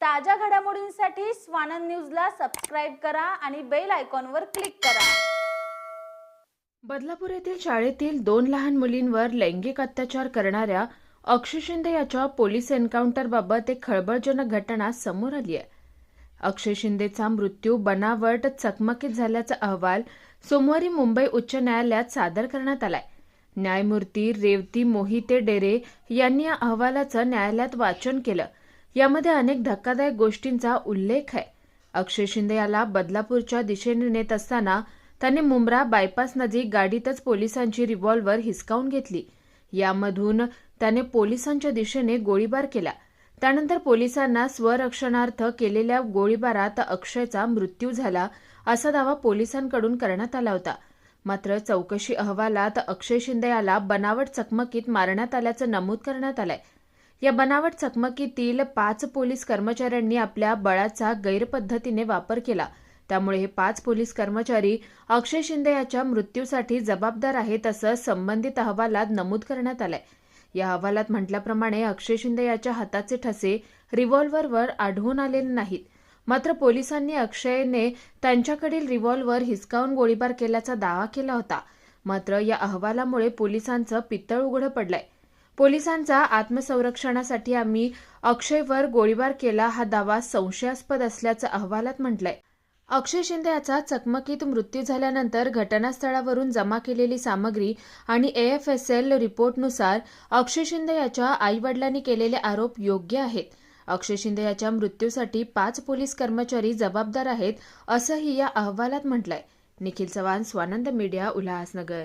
ताज्या घडामोडींसाठी स्वानंद न्यूजला सबस्क्राईब करा आणि बेल आयकॉनवर क्लिक करा. बदलापूर येथील शाळेतील दोन लहान मुलींवर लैंगिक अत्याचार करणाऱ्या अक्षय शिंदे याच्या पोलीस एन्काउंटरबाबत एक खळबळजनक घटना समोर आली आहे. अक्षय शिंदेचा मृत्यू बनावट चकमकीत झाल्याचा अहवाल सोमवारी मुंबई उच्च न्यायालयात सादर करण्यात आलाय. न्यायमूर्ती रेवती मोहिते डेरे यांनी या अहवालाचं न्यायालयात वाचन केलं. यामध्ये अनेक धक्कादायक गोष्टींचा उल्लेख आहे. अक्षय शिंदे याला बदलापूरच्या दिशेने नेत असताना त्याने मुंब्रा बायपास नजीक गाडीतच पोलिसांची रिव्हॉल्व्हर हिसकावून घेतली. यामधून त्याने पोलिसांच्या दिशेने गोळीबार केला. त्यानंतर पोलिसांना स्वरक्षणार्थ केलेल्या गोळीबारात अक्षयचा मृत्यू झाला असा दावा पोलिसांकडून करण्यात आला होता. मात्र चौकशी अहवालात अक्षय शिंदे याला बनावट चकमकीत मारण्यात आल्याचं नमूद करण्यात आलंय. या बनावट चकमकीतील पाच पोलीस कर्मचाऱ्यांनी आपल्या बळाचा गैरपद्धतीने वापर केला. त्यामुळे हे पाच पोलीस कर्मचारी अक्षय शिंदे याच्या मृत्यूसाठी जबाबदार आहेत असं संबंधित अहवालात नमूद करण्यात आलंय. या अहवालात म्हटल्याप्रमाणे अक्षय शिंदे याच्या हाताचे ठसे रिव्हॉल्व्हरवर आढळून आलेले नाहीत. मात्र पोलिसांनी अक्षयने त्यांच्याकडील रिव्हॉल्व्हर हिसकावून गोळीबार केल्याचा दावा केला होता. मात्र या अहवालामुळे पोलिसांचं पित्तळ उघडं पडलंय. पोलिसांचा आत्मसंरक्षणासाठी आम्ही अक्षयवर गोळीबार केला हा दावा संशयास्पद असल्याचं अहवालात म्हटलंय. अक्षय शिंदे याचा चकमकीत मृत्यू झाल्यानंतर घटनास्थळावरून जमा केलेली सामग्री आणि एएफएसएल रिपोर्टनुसार अक्षय शिंदे याच्या आईवडिलांनी केलेले आरोप योग्य आहेत. अक्षय शिंदे याच्या मृत्यूसाठी पाच पोलीस कर्मचारी जबाबदार आहेत असंही या अहवालात म्हटलंय. निखिल चव्हाण स्वानंद मीडिया उल्हासनगर.